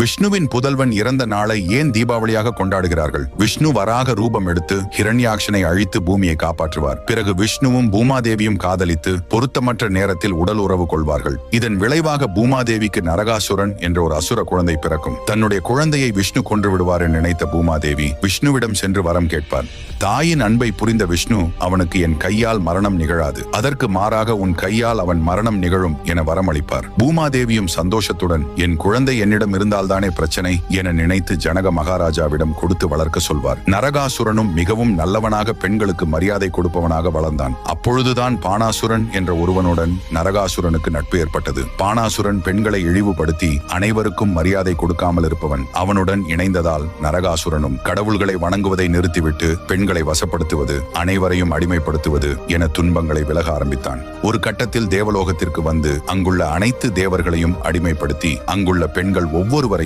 விஷ்ணுவின் புதல்வன் இறந்த நாளை ஏன் தீபாவளியாக கொண்டாடுகிறார்கள்? விஷ்ணு வராக ரூபம் எடுத்து ஹிரண்யாட்சனை அழித்து பூமியை காப்பாற்றுவார். பிறகு விஷ்ணுவும் பூமாதேவியும் காதலித்து பொருத்தமற்ற நேரத்தில் உடல் உறவு கொள்வார்கள். இதன் விளைவாக பூமாதேவிக்கு நரகாசுரன் என்ற ஒரு அசுர குழந்தை பிறக்கும். தன்னுடைய குழந்தையை விஷ்ணு கொன்று விடுவார் என்று நினைத்த பூமாதேவி விஷ்ணுவிடம் சென்று வரம் கேட்பார். தாயின் அன்பை புரிந்த விஷ்ணு அவனுக்கு என் கையால் மரணம் நிகழாது. அதற்கு மாறாக உன் கையால் அவன் மரணம் நிகழும் என வரமளிப்பார். பூமாதேவியும் சந்தோஷத்துடன் என் குழந்தை என்னிடம் இருந்தால் இருந்தால்தானே பிரச்சனை என நினைத்து ஜனக மகாராஜாவிடம் கொடுத்து வளர்க்க சொல்வார். நரகாசுரனும் மிகவும் நல்லவனாக பெண்களுக்கு மரியாதை கொடுப்பவனாக வளர்ந்தான். அப்பொழுதுதான் பானாசுரன் என்ற ஒருவனுடன் நரகாசுரனுக்கு நட்பு ஏற்பட்டது. பானாசுரன் பெண்களை இழிவுபடுத்தி அனைவருக்கும் மரியாதை கொடுக்காமல் இருப்பவன் அவனுடன் இணைந்ததால் நரகாசுரனும் கடவுள்களை வணங்குவதை நிறுத்திவிட்டு பெண்களை வசப்படுத்துவது அனைவரையும் அடிமைப்படுத்துவது என துன்பங்களை விலக ஆரம்பித்தான். ஒரு கட்டத்தில் தேவலோகத்திற்கு வந்து அங்குள்ள அனைத்து தேவர்களையும் அடிமைப்படுத்தி அங்குள்ள பெண்கள் ஒவ்வொருவர்